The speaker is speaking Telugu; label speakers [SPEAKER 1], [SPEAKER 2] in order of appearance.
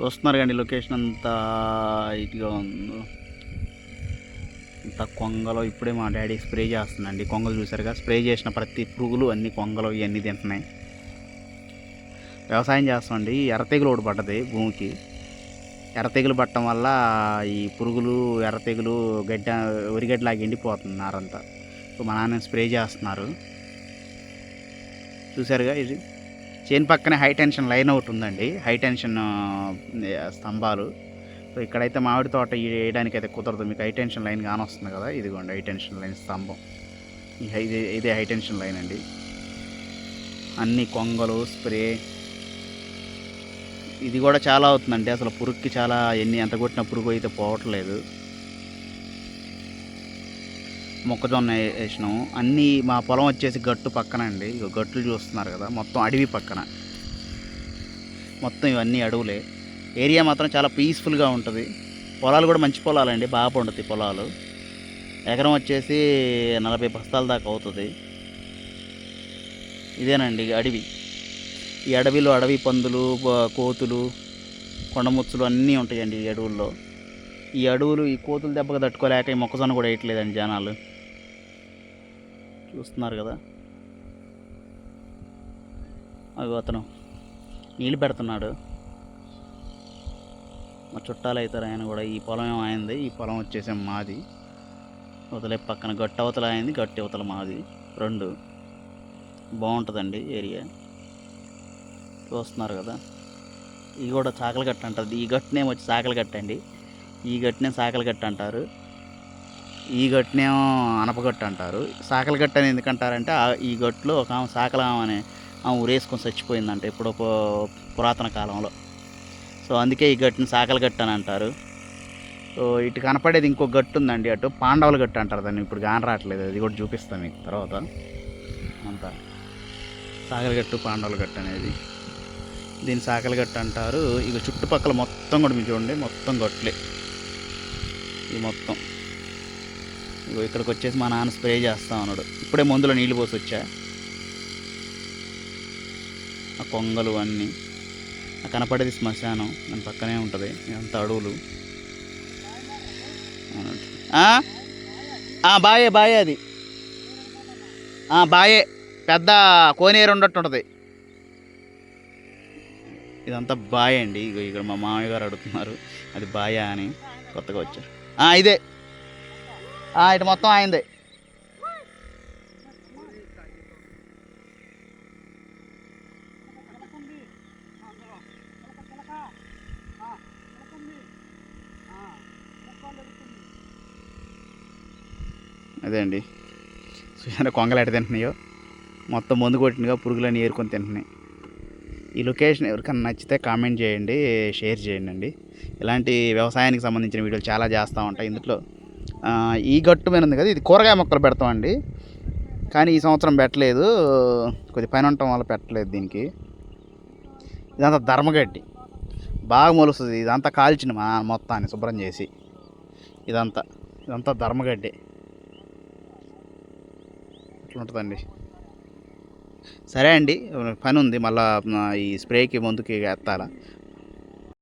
[SPEAKER 1] చూస్తున్నారు కానీ లొకేషన్ అంతా ఇటుగా ఉంది. అంత కొంగలో ఇప్పుడే మా డాడీ స్ప్రే చేస్తుందండి. కొంగలు చూసారుగా స్ప్రే చేసిన ప్రతి పురుగులు అన్ని కొంగలు ఇవన్నీ తింటున్నాయి. వ్యవసాయం చేస్తామండి. ఎర్రతెగులు ఒకటి పడ్డది భూమికి. ఎర్రతెగులు పట్టడం వల్ల ఈ పురుగులు ఎర్రతెగులు గడ్డ ఉరిగడ్డలాగా ఎండిపోతుంది నారంతా. సో మా నాన్న స్ప్రే చేస్తున్నారు. చూసారుగా ఇది? చేను పక్కనే హై టెన్షన్ లైన్ ఒకటి ఉందండి. హై టెన్షన్ స్తంభాలు. సో ఇక్కడైతే మామిడి తోట వేయడానికి అయితే కుదరదు. మీకు హై టెన్షన్ లైన్ కానొస్తుంది కదా. ఇదిగోండి హై టెన్షన్ లైన్ స్తంభం. ఈ హై ఇదే ఇదే హై టెన్షన్ లైన్ అండి. అన్ని కొంగలు స్ప్రే. ఇది కూడా చాలా అవుతుందండి. అసలు పురుగుకి చాలా ఎన్ని ఎంత కొట్టిన పురుగు అయితే పోవట్లేదు. మొక్కజొన్న వేసినాము. అన్నీ మా పొలం వచ్చేసి గట్టు పక్కన అండి. ఇక గట్లు చూస్తున్నారు కదా మొత్తం అడవి పక్కన. మొత్తం ఇవన్నీ అడవులే. ఏరియా మాత్రం చాలా పీస్ఫుల్గా ఉంటుంది. పొలాలు కూడా మంచి పొలాలండి బాగా పండుతాయి పొలాలు. ఎకరం వచ్చేసి నలభై బస్తాల దాకా అవుతుంది. ఇదేనండి అడవి. ఈ అడవిలో అడవి పందులు కోతులు కొండముచ్చులు అన్నీ ఉంటాయండి ఈ అడవుల్లో. ఈ అడవులు ఈ కోతులు దెబ్బకు తట్టుకోలేక ఈ మొక్కజొన్న కూడా వేయట్లేదండి జనాలు. చూస్తున్నారు కదా. అవి అతను నీళ్ళు పెడుతున్నాడు. మా చుట్టాలు అవుతారు ఆయన కూడా ఈ పొలం ఏమో ఆయనది ఈ పొలం వచ్చేసి మాది. అవతలే పక్కన గట్టు అవతల అయింది గట్టి అవతల మాది. రెండు. బాగుంటుందండి ఏరియా. చూస్తున్నారు కదా. ఇది కూడా చాకలి గట్ట అంటారు. ఈ గట్టునేమో వచ్చి చాకల గట్ట అండి ఈ గట్టునే చాకలి గట్ట అంటారు. ఈ గట్టునేమో అనపగట్టు అంటారు. సాకల గట్టు అని ఎందుకంటారంటే ఆ- ఈ గట్టులో ఒక ఆమె సాకల ఆమె అనే ఆమె ఉరేసుకొని చచ్చిపోయిందంట ఎప్పుడో పురాతన కాలంలో. సో అందుకే ఈ గట్టుని సాకల గట్టు అని అంటారు. సో ఇటు కనపడేది ఇంకో గట్టు ఉందండి అటు పాండవుల గట్టు అంటారు దాన్ని. ఇప్పుడు కాని రావట్లేదు అది కూడా చూపిస్తాను మీకు తర్వాత. అంతా. సాగలగట్టు పాండవుల గట్టు అనేది. దీన్ని సాకలగట్టు అంటారు. ఇక చుట్టుపక్కల మొత్తం కూడా మీరు చూడండి మొత్తం గట్లే. ఇది మొత్తం. ఇగో ఇక్కడికి వచ్చేసి మా నాన్న స్ప్రే చేస్తా ఉన్నాడు. ఇప్పుడే మందులో నీళ్ళు పోసి వచ్చా. ఆ కొంగలు అన్నీ. ఆ కనపడేది శ్మశానం. దాని పక్కనే ఉంటుంది. అంత అడవులు. బాయే బాయే అది. బాయే. పెద్ద కోనేరు ఉన్నట్టు ఉంటుంది. ఇదంతా బాయ్ అండి. ఇగో ఇక్కడ మా మామయ్య గారు అడుగుతున్నారు. అది బాయా అని కొత్తగా వచ్చారు. ఇదే. ఇటు మొత్తం అయింది అదే అండి. చూసారా కొంగలు ఎట తింటున్నాయో? మొత్తం ముందు కొట్టినగా పురుగులని ఏరుకొని తింటున్నాయి. ఈ లొకేషన్ ఎవరికైనా నచ్చితే కామెంట్ చేయండి షేర్ చేయండి అండి. ఇలాంటి వ్యవసాయానికి సంబంధించిన వీడియోలు చాలా చేస్తూ ఉంటాయి. ఇందులో ఈ గట్టు మీద ఉంది కదా ఇది కూరగాయ మొక్కలు పెడతామండి. కానీ ఈ సంవత్సరం పెట్టలేదు. కొద్ది పని ఉండటం వల్ల పెట్టలేదు దీనికి. ఇదంతా ధర్మగడ్డి. బాగా మొలుస్తుంది. ఇదంతా కాల్చిన మా మొత్తాన్ని శుభ్రం చేసి. ఇదంతా ఇదంతా ధర్మగడ్డి. అట్లా ఉంటుందండి సరే అండి పని ఉంది. మళ్ళీ ఈ స్ప్రేకి ముందుకి ఎత్తాలా?